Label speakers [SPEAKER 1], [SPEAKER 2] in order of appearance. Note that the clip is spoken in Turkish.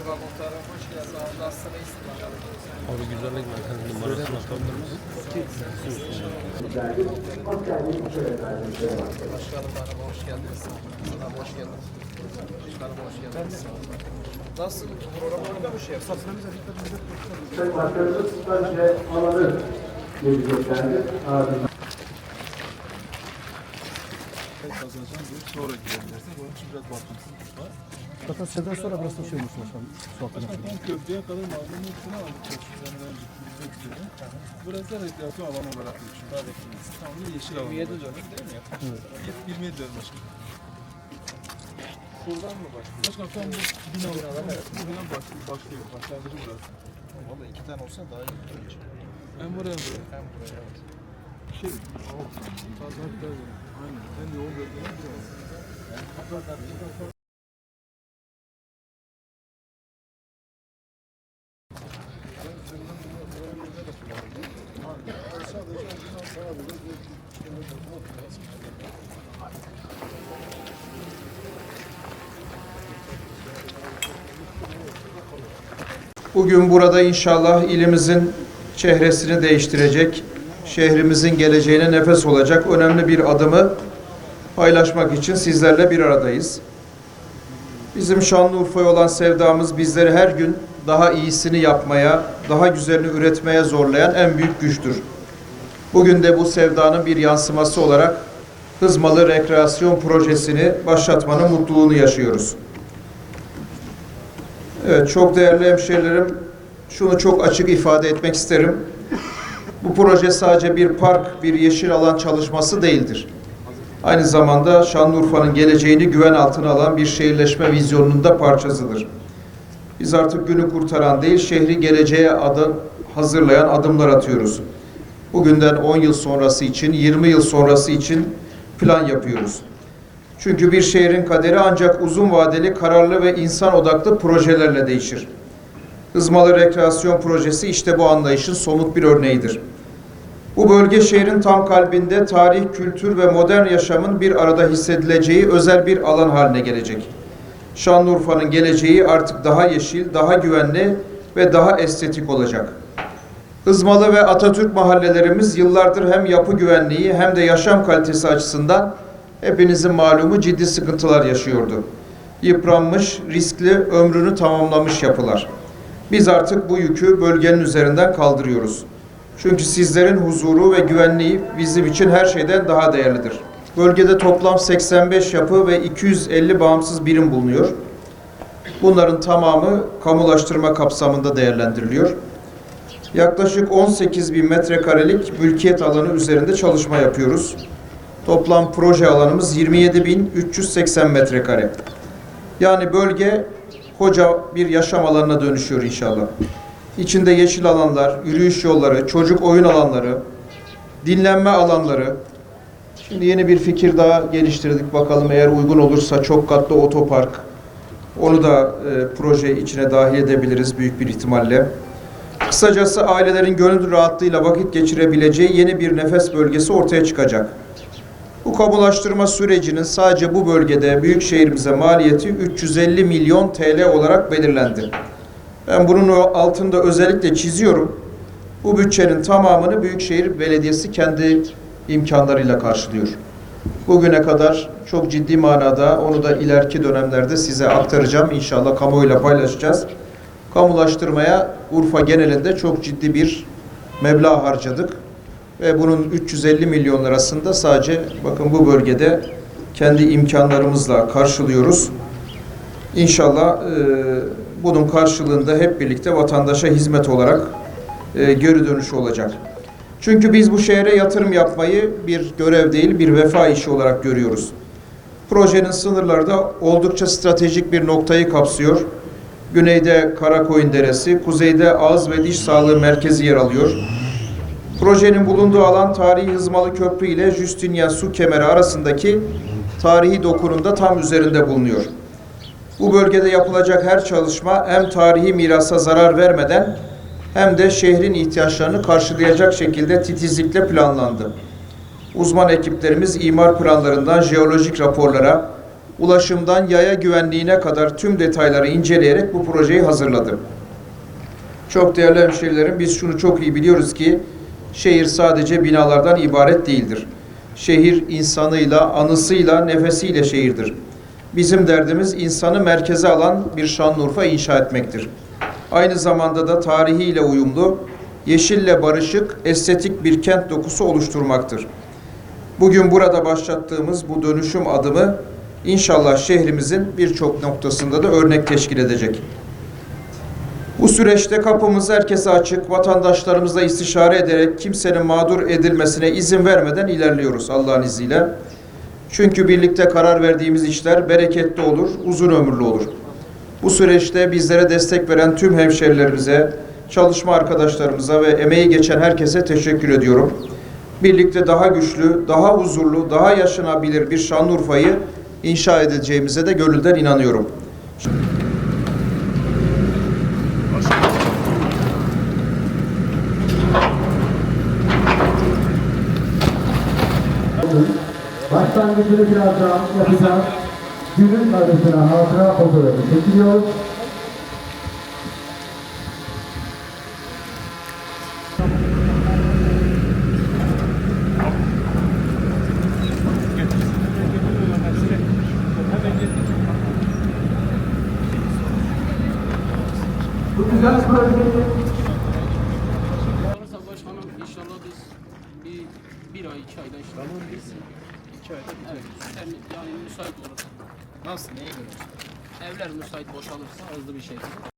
[SPEAKER 1] Merhaba muhtarım, hoş geldin. Sağ olun, nasılsın, iyisin bakalım.
[SPEAKER 2] Abi güzellik merkezinin numarasını atabilir misin?
[SPEAKER 1] Başkanım merhaba, hoş geldiniz. Sana hoş geldiniz. Başkanım hoş geldiniz. Nasıl program orada mı şey yapsın?
[SPEAKER 3] Sayın Başkanımız önce alanı geleceklerdi. Ardından
[SPEAKER 4] kazanacağım diye sonra girebilirsiniz. Onun için biraz bakımsızlık var.
[SPEAKER 5] Zaten sizden sonra burası şey olmuş başkanım. Su altına.
[SPEAKER 4] Tam köprüye kadar malzemenin hepsini aldık. Burası da rekreasyon alanı olarak geçiyor. Tam da yeşil alan.
[SPEAKER 1] 27 dönüm değil mi?
[SPEAKER 4] Evet. 27 diyorum başkanım.
[SPEAKER 1] Şuradan mı başlıyor?
[SPEAKER 4] Başkanım tam bu bina bu bina başlıyor. başlıyor. Başlangıcı burası.
[SPEAKER 1] Valla iki tane olsa daha iyi olur.
[SPEAKER 4] Hem buraya hem buraya.
[SPEAKER 1] Hem buraya evet.
[SPEAKER 4] Şey, fazla hatta aynen. En yoğun bölgenin burası.
[SPEAKER 6] Bugün burada inşallah ilimizin çehresini değiştirecek, şehrimizin geleceğine nefes olacak önemli bir adımı paylaşmak için sizlerle bir aradayız. Bizim Şanlıurfa'ya olan sevdamız bizleri her gün daha iyisini yapmaya, daha güzelini üretmeye zorlayan en büyük güçtür. Bugün de bu sevdanın bir yansıması olarak Hızmalı Rekreasyon Projesi'ni başlatmanın mutluluğunu yaşıyoruz. Evet, çok değerli hemşehrilerim, şunu çok açık ifade etmek isterim. Bu proje sadece bir park, bir yeşil alan çalışması değildir. Aynı zamanda Şanlıurfa'nın geleceğini güven altına alan bir şehirleşme vizyonunun da parçasıdır. Biz artık günü kurtaran değil, şehri geleceğe adım hazırlayan adımlar atıyoruz. Bugünden 10 yıl sonrası için, 20 yıl sonrası için plan yapıyoruz. Çünkü bir şehrin kaderi ancak uzun vadeli, kararlı ve insan odaklı projelerle değişir. Hızmalı Rekreasyon Projesi işte bu anlayışın somut bir örneğidir. Bu bölge şehrin tam kalbinde tarih, kültür ve modern yaşamın bir arada hissedileceği özel bir alan haline gelecek. Şanlıurfa'nın geleceği artık daha yeşil, daha güvenli ve daha estetik olacak. Hızmalı ve Atatürk mahallelerimiz yıllardır hem yapı güvenliği hem de yaşam kalitesi açısından hepinizin malumu ciddi sıkıntılar yaşıyordu. Yıpranmış, riskli, ömrünü tamamlamış yapılar. Biz artık bu yükü bölgenin üzerinden kaldırıyoruz. Çünkü sizlerin huzuru ve güvenliği bizim için her şeyden daha değerlidir. Bölgede toplam 85 yapı ve 250 bağımsız birim bulunuyor. Bunların tamamı kamulaştırma kapsamında değerlendiriliyor. Yaklaşık 18 bin metrekarelik mülkiyet alanı üzerinde çalışma yapıyoruz. Toplam proje alanımız 27.380 metrekare. Yani bölge koca bir yaşam alanına dönüşüyor inşallah. İçinde yeşil alanlar, yürüyüş yolları, çocuk oyun alanları, dinlenme alanları. Şimdi yeni bir fikir daha geliştirdik. Bakalım eğer uygun olursa çok katlı otopark. Onu da e, proje içine dahil edebiliriz büyük bir ihtimalle. Kısacası ailelerin gönül rahatlığıyla vakit geçirebileceği yeni bir nefes bölgesi ortaya çıkacak. Bu kamulaştırma sürecinin sadece bu bölgede büyük şehrimize maliyeti 350 milyon TL olarak belirlendi. Ben bunun altında özellikle çiziyorum. Bu bütçenin tamamını Büyükşehir Belediyesi kendi imkanlarıyla karşılıyor. Bugüne kadar çok ciddi manada onu da ileriki dönemlerde size aktaracağım. İnşallah kamuoyuyla paylaşacağız. Kamulaştırmaya Urfa genelinde çok ciddi bir meblağ harcadık. Ve bunun 350 milyon lirasında sadece bakın bu bölgede kendi imkanlarımızla karşılıyoruz. İnşallah e, bunun karşılığında hep birlikte vatandaşa hizmet olarak e, geri dönüşü olacak. Çünkü biz bu şehre yatırım yapmayı bir görev değil, bir vefa işi olarak görüyoruz. Projenin sınırları da oldukça stratejik bir noktayı kapsıyor. Güneyde Karakoyun Deresi, kuzeyde Ağız ve Diş Sağlığı Merkezi yer alıyor. Projenin bulunduğu alan tarihi Hızmalı Köprü ile Justinian Su Kemeri arasındaki tarihi dokunun da tam üzerinde bulunuyor. Bu bölgede yapılacak her çalışma hem tarihi mirasa zarar vermeden hem de şehrin ihtiyaçlarını karşılayacak şekilde titizlikle planlandı. Uzman ekiplerimiz imar planlarından jeolojik raporlara, ulaşımdan yaya güvenliğine kadar tüm detayları inceleyerek bu projeyi hazırladı. Çok değerli hemşehrilerim, biz şunu çok iyi biliyoruz ki şehir sadece binalardan ibaret değildir. Şehir insanıyla, anısıyla, nefesiyle şehirdir. Bizim derdimiz insanı merkeze alan bir Şanlıurfa inşa etmektir. Aynı zamanda da tarihiyle uyumlu, yeşille barışık, estetik bir kent dokusu oluşturmaktır. Bugün burada başlattığımız bu dönüşüm adımı inşallah şehrimizin birçok noktasında da örnek teşkil edecek. Bu süreçte kapımız herkese açık, vatandaşlarımızla istişare ederek kimsenin mağdur edilmesine izin vermeden ilerliyoruz Allah'ın izniyle. Çünkü birlikte karar verdiğimiz işler bereketli olur, uzun ömürlü olur. Bu süreçte bizlere destek veren tüm hemşerilerimize, çalışma arkadaşlarımıza ve emeği geçen herkese teşekkür ediyorum. Birlikte daha güçlü, daha huzurlu, daha yaşanabilir bir Şanlıurfa'yı inşa edeceğimize de gönülden inanıyorum.
[SPEAKER 3] Başlangıcını biraz daha yapacağız. Günün arasına hatıra fotoğrafı çekiliyor. Güzel projeyi
[SPEAKER 7] Varsa başkanım inşallah biz bir, bir ay iki ayda inşallah. Tamam biz.
[SPEAKER 1] İki ayda
[SPEAKER 7] Evet. Sen yani müsait olursa.
[SPEAKER 1] Nasıl? Neye göre?
[SPEAKER 7] Evler müsait boşalırsa hızlı bir şekilde.